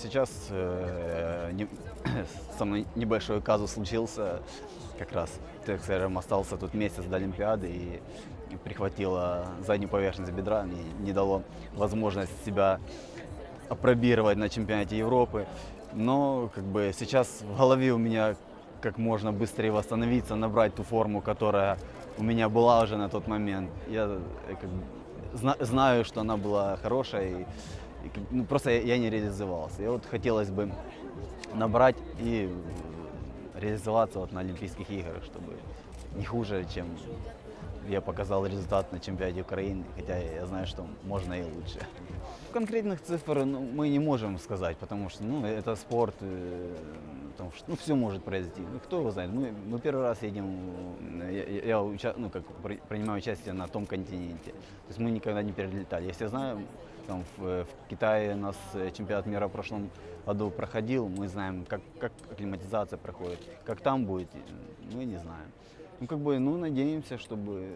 Сейчас э, не- со мной небольшой казус случился, как раз, скажем, остался тут месяц до Олимпиады и прихватило заднюю поверхность бедра, мне не дало возможность себя опробировать на чемпионате Европы. Но как бы сейчас в голове у меня как можно быстрее восстановиться, набрать ту форму, которая у меня была уже на тот момент. Я э, как знаю, что она была хорошая, и, ну, просто я, не реализовался. И вот хотелось бы набрать и реализоваться вот на Олимпийских играх, чтобы не хуже, чем я показал результат на чемпионате Украины, хотя я знаю, что можно и лучше. Конкретных цифр ну, мы не можем сказать, потому что ну, это спорт, э, потому что ну, все может произойти. Ну, кто его знает? Мы, мы первый раз едем, я, я- я уча- ну, как, при- принимаю участие на том континенте. То есть мы никогда не перелетали. Я все знаю, там, в, в Китае у нас э, чемпионат мира в прошлом году проходил, мы знаем, как, как акклиматизация проходит. Как там будет, мы не знаем. Ну, как бы, ну, надеемся, чтобы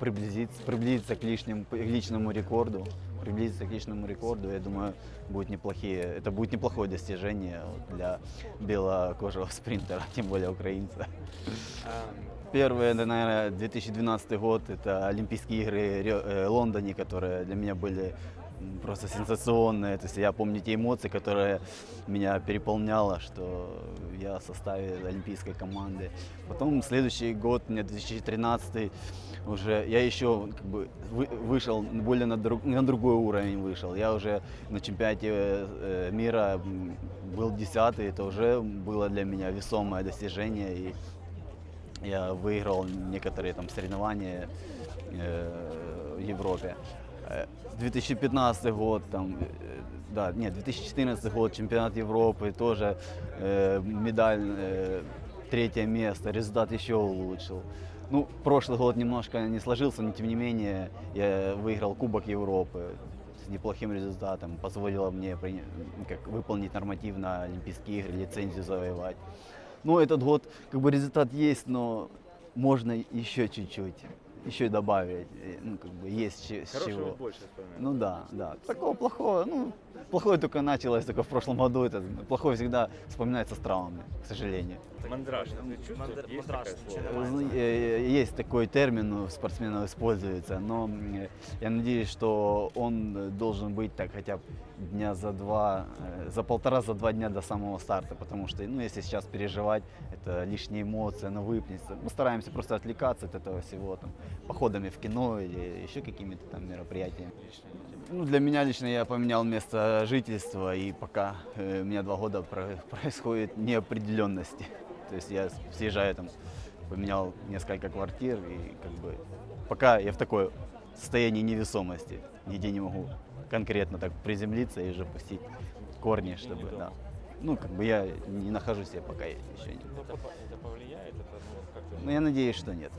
приблизиться, приблизиться к, лишнему, к личному рекорду. Приблизиться к личному рекорду, я думаю, будет неплохие, это будет неплохое достижение вот для белокожего спринтера, тем более украинца. Первый, это, наверное, 2012 год, это Олимпийские игры в Рио- э, Лондоне, которые для меня были м, просто сенсационные. То есть я помню те эмоции, которые меня переполняло, что я в составе олимпийской команды. Потом следующий год, меня 2013 уже, я еще как бы вы- вышел более на, друг- на другой уровень вышел. Я уже на чемпионате э, мира м, был десятый, это уже было для меня весомое достижение. И я выиграл некоторые там соревнования э, в Европе. Э, 2015 год, там, да, нет, 2014 год, чемпионат Европы, тоже э, медаль, э, третье место, результат еще улучшил. Ну, прошлый год немножко не сложился, но тем не менее я выиграл Кубок Европы с неплохим результатом, позволило мне при- как, выполнить норматив на Олимпийские игры, лицензию завоевать. Ну, этот год, как бы результат есть, но можно еще чуть-чуть, еще добавить. Э, Ну, как бы есть че- с Хорошего чего. больше вспоминать. Ну да, да. Такого плохого, ну, плохое только началось только в прошлом году. Это плохое всегда вспоминается с травмами, к сожалению. Мандраж, ты чувствуешь? Мандр- Есть мандраж, немає. Зна- э, Есть такой термин у спортсменов используется, но м, я надеюсь, что он должен быть так хотя бы дня за два, э, за полтора, за два дня до самого старта, потому что, ну, если сейчас переживать, это лишние эмоции, оно выплеснется. Мы стараемся просто отвлекаться от этого всего, там, походами в кино или еще какими-то там мероприятиями. Ну, для меня лично я поменял место жительства, и пока э, у меня два года про- происходит неопределенности. То есть я съезжаю там, поменял несколько квартир, и как бы пока я в такой состоянии невесомости, нигде не могу конкретно так приземлиться и уже пустить корни, чтобы, да. Ну, как бы я не нахожусь я пока еще не. Это, это повлияет? Это, ну, Но я надеюсь, что нет.